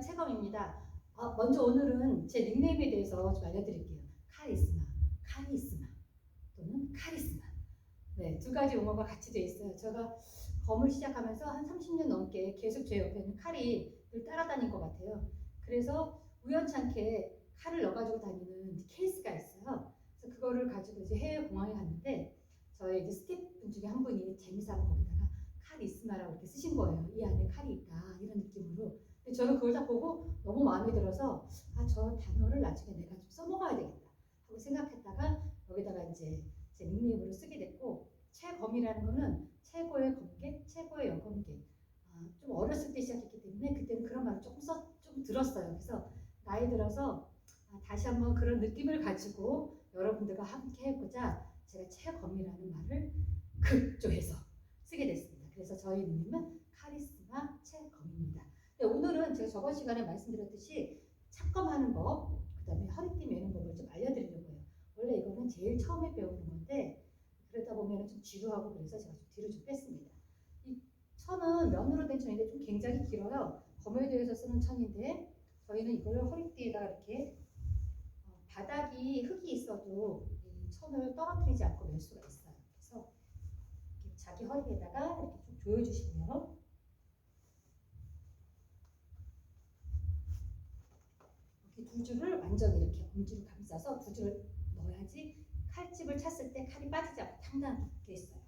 체검입니다. 아, 먼저 오늘은 제 닉네임에 대해서 좀 알려드릴게요. 카리스마, 카리스마 또는 카리스마. 네, 두 가지 용어가 같이 되어 있어요. 제가 검을 시작하면서 한 30년 넘게 계속 제 옆에는 칼이 늘 따라다닌 것 같아요. 그래서 우연찮게 칼을 넣어가지고 다니는 케이스가 있어요. 그래서 그거를 가지고 이제 해외 공항에 갔는데 저희 이제 스태프분 중에 한 분이 재미삼아 거기다가 카리스마라고 이렇게 쓰신 거예요. 이 안에 칼이 있다 이런 느낌으로. 저는 그걸 딱 보고 너무 마음에 들어서 아 저 단어를 나중에 내가 좀 써먹어야 되겠다 하고 생각했다가 여기다가 이제 제 닉네임으로 쓰게 됐고 최검이라는 거는 최고의 검객, 최고의 여검객. 아, 좀 어렸을 때 시작했기 때문에 그때는 그런 말을 조금 써, 좀 들었어요. 그래서 나이 들어서 아, 다시 한번 그런 느낌을 가지고 여러분들과 함께 해보자 제가 최검이라는 말을 극조해서 쓰게 됐습니다. 그래서 저희 닉네임은 카리스마 최검입니다. 네, 오늘은 제가 저번 시간에 말씀드렸듯이 착검하는 법, 그 다음에 허리띠 매는 법을 좀 알려드리려고 해요. 원래 이거는 제일 처음에 배우는 건데 그러다 보면 좀 지루하고 그래서 제가 좀 뒤로 좀 뺐습니다. 이 천은 면으로 된 천인데 좀 굉장히 길어요. 검에 대해서 쓰는 천인데 저희는 이걸 허리띠에다가 이렇게 어, 바닥이 흙이 있어도 이 천을 떨어뜨리지 않고 멜 수가 있어요. 그래서 자기 허리에다가 이렇게 좀 조여주시고요. 이렇게 두 줄을 이렇게 엄지로 감싸서 두 줄을 넣어야지 칼집을 찼을 때 칼이 빠지지 않고 당당하게 있어요.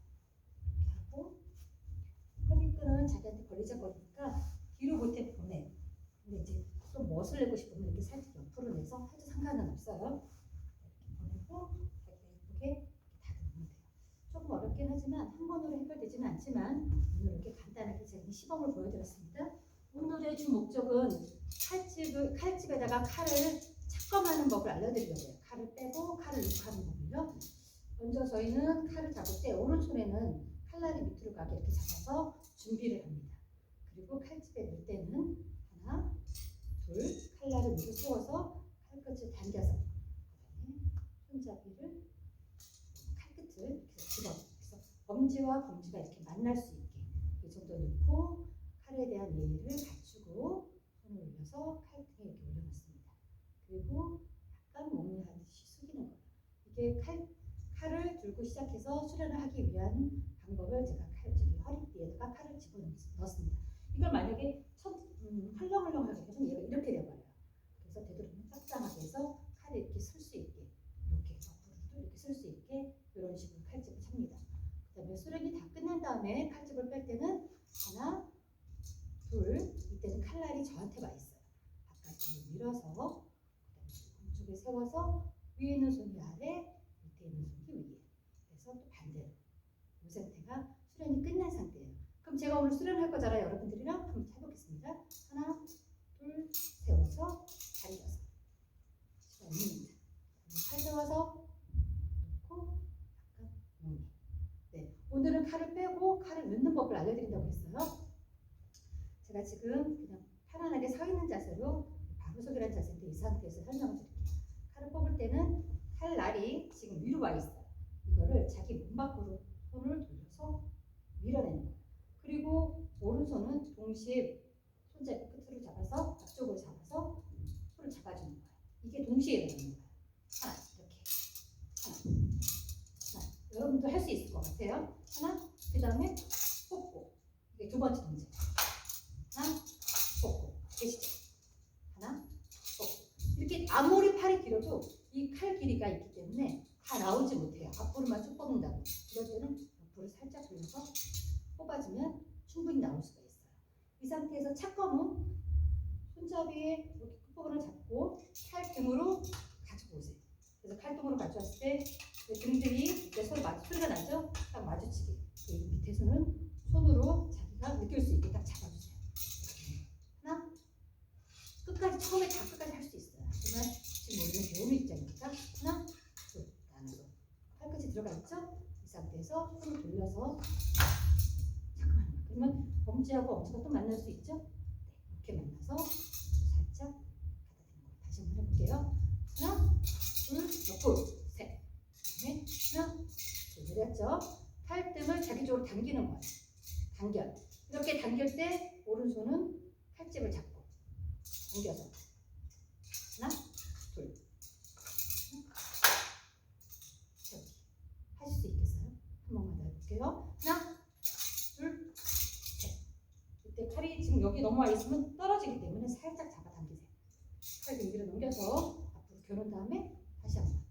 이렇게 하고 허리끈은 자기한테 걸리자 걸리니까 뒤로 못해 보내. 근데 이제 또 멋을 내고 싶으면 이렇게 살짝 옆으로 내서 해도 상관은 없어요. 이렇게 보내고 자기가 예쁘게 다듬으면 돼요. 조금 어렵긴 하지만 한 번으로 해결되지는 않지만 오늘 이렇게 간단하게 제가 이 시범을 보여드렸습니다. 오늘의 주 목적은 칼집을 칼집에다가 칼을 착검하는 법을 알려드리려고요. 칼을 빼고 칼을 넣고 하는 법을요. 먼저 저희는 칼을 잡을 때 오른손에는 칼날이 밑으로 가게 이렇게 잡아서 준비를 합니다. 그리고 칼집에 넣을 때는 하나, 둘, 칼날을 위로 세워서 칼끝을 당겨서 손잡이를 칼끝을 이렇게 집어. 그래서 엄지와 검지가 이렇게 만날 수 있게 이 정도 넣고 칼에 대한 예의를 갖추고 손을 올려서 칼등에 이렇게 올려놓습니다. 그리고 약간 몸을 하듯이 숙이는 거예요. 이게 칼, 칼을 들고 시작해서 수련을 하기 위한 방법을 제가 칼, 저기 허리띠에다가 칼을 집어넣습니다. 이걸 만약에 첫, 음, 헐렁헐렁하게 해서 얘가 이렇게 돼버려요. 그래서 되도록이면 짱짱하게 해서 칼을 이렇게 쓸 수 있게 이렇게 옆으로도 이렇게 쓸 수 있게 이런 식으로 칼집을 찹니다. 그 다음에 수련이 다 끝난 다음에 칼집을 뺄 때는 하나, 둘, 이때는 칼날이 저한테 와 있어요. 바깥으로 밀어서 그다음에 공쪽에 세워서 위에 있는 손이 아래, 밑에 있는 손이 위에. 그래서 또 반대로 이 상태가 수련이 끝난 상태예요. 그럼 제가 오늘 수련할 거잖아요. 여러분들이랑 한번 해보겠습니다. 하나, 둘, 세워서 당겨서 있습니다. 팔 세워서 놓고 약간 몸에. 네, 오늘은 칼을 빼고 칼을 넣는 법을 알려드린다고 했어요. 제가 지금 그냥 편안하게 서 있는 자세로 바로 서기라는 자세인데 이 상태에서 설명을 드릴게요. 칼을 뽑을 때는 칼날이 지금 위로 와 있어요. 이거를 자기 몸 밖으로 손을 돌려서 밀어내는 거예요. 그리고 오른손은 동시에 손잡이 끝으로 잡아서 앞쪽으로 잡아서 손을 잡아주는 거예요. 이게 동시에 되는 거예요. 하나 이렇게 하나 하나 여러분도 할 수 있을 것 같아요. 하나 그 다음에 뽑고 이게 두 번째 동작. 하나 뽑고 계시죠? 하나 뽑고 이렇게 아무리 팔이 길어도 이 칼 길이가 있기 때문에 다 나오지 못해요. 앞으로만 쭉 뽑는다고. 이 상태에서 착검은 손잡이에 이렇게 끝부분을 잡고 칼등으로 가지고 오세요. 그래서 칼등으로 가져왔을 때 등들이 이제 서로 마주 소리가 나죠? 딱 마주치게. 그리고 밑에 손은 손으로 자기가 느낄 수 있게 딱 잡아주세요. 하나 끝까지 처음에 다 끝까지 할 수 있어요. 하지만 지금 우리는 배우는 입장이니까 하나 둘 나눠서 팔끝이 들어가 있죠? 이 상태에서 손을 돌려서 엄지하고 엄지가 또 만날 수 있죠? 네, 이렇게 만나서 살짝 다시 한번 해볼게요. 하나 둘셋 그다음에 하나 둘 내렸죠? 팔등을 자기 쪽으로 당기는 거예요. 당겨 이렇게 당길 때 오른손은 칼집을 잡고 옮겨서 넘어와 있으면 떨어지기 때문에 살짝 잡아당기세요. 칼 등기를 넘겨서 앞으로 겨눈 다음에 다시 한 번.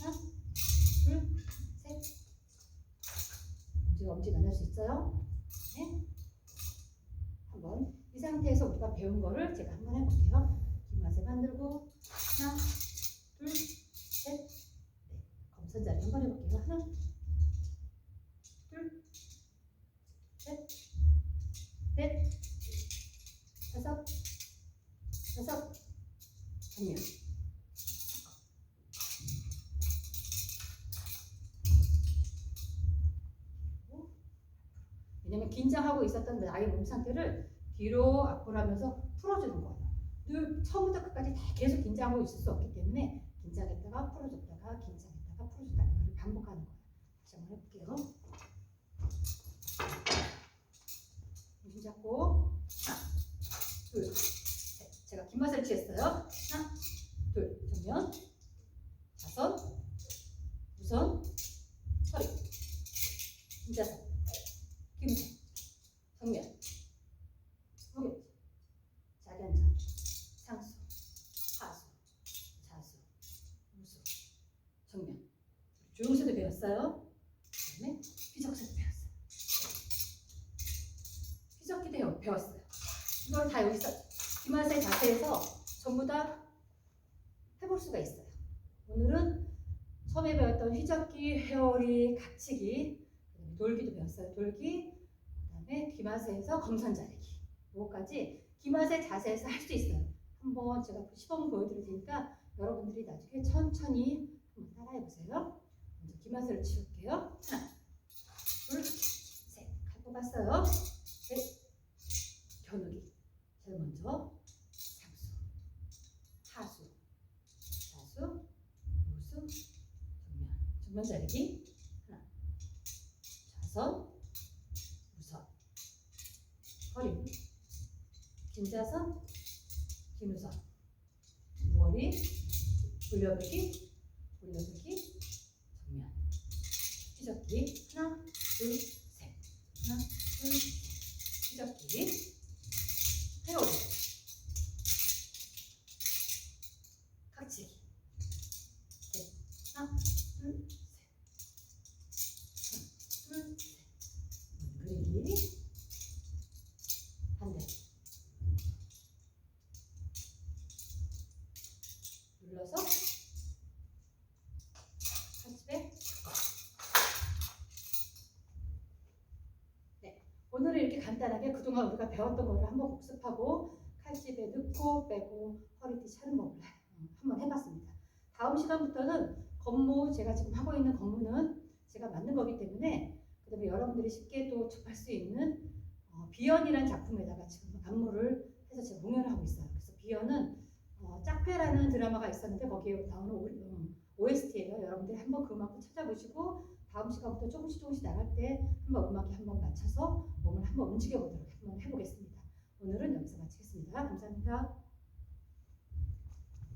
하나, 둘, 셋. 엄지 엄지 나눌 수 있어요? 네. 한번 이 상태에서 우리가 배운 거를 제가 한번 해볼게요. 기맛에 만들고 하나, 둘, 셋. 네. 검선자리 한번 해볼게요. 하나, 둘, 셋, 넷, 정면. 왜냐면 긴장하고 있었던 나의 몸 상태를 뒤로 앞으로 하면서 풀어주는 거예요. 늘 처음부터 끝까지 다 계속 긴장하고 있을 수 없기 때문에 긴장했다가 풀어줬다가 긴장했다가 풀어줬다가 이걸 반복하는 거예요. 다시 한번 해볼게요. 힘 잡고 하나, 둘, 맛을 취했어요. 하나, 둘, 정면, 다섯, 우선, 허리, 힘자서, 김선, 정면, 무게, 자견정, 상수, 하수, 자수, 우수, 정면. 조용세도 배웠어요. 그 다음에 피적세도 배웠어요. 피적기도 배웠어요. 이걸 다 여기서 김한세 자세에서 전부 다 해볼 수가 있어요. 오늘은 처음에 배웠던 휘젓기, 회오리, 각치기, 돌기도 배웠어요. 돌기, 그 다음에 귀마세에서 검선자리기. 요거까지 귀마세 자세에서 할 수 있어요. 한번 제가 시범 보여드릴 테니까 여러분들이 나중에 천천히 한번 따라해 보세요. 먼저 귀마세를 치울게요. 하나, 둘, 셋. 칼 뽑았어요. 긴자선, 긴우선. 머리. 돌려보기, 간단하게 그동안 우리가 배웠던 거를 한번 복습하고 칼집에 넣고 빼고 허리띠 차는 법을 음, 한번 해봤습니다. 다음 시간부터는 건무 제가 지금 하고 있는 건무는 제가 만든 거기 때문에 그다음에 여러분들이 쉽게 또 접할 수 있는 어, 비연이라는 작품에다가 지금 안무를 해서 제가 공연을 하고 있어요. 그래서 비연은 어, 짝패라는 드라마가 있었는데 거기에 나오는 오, 음, OST예요. 여러분들이 한번 그 음악도 찾아보시고 다음 시간부터 조금씩 조금씩 나갈 때 한번 음악에 한번 맞춰서 몸을 한번 움직여 보도록 한번 해보겠습니다. 오늘은 여기서 마치겠습니다. 감사합니다.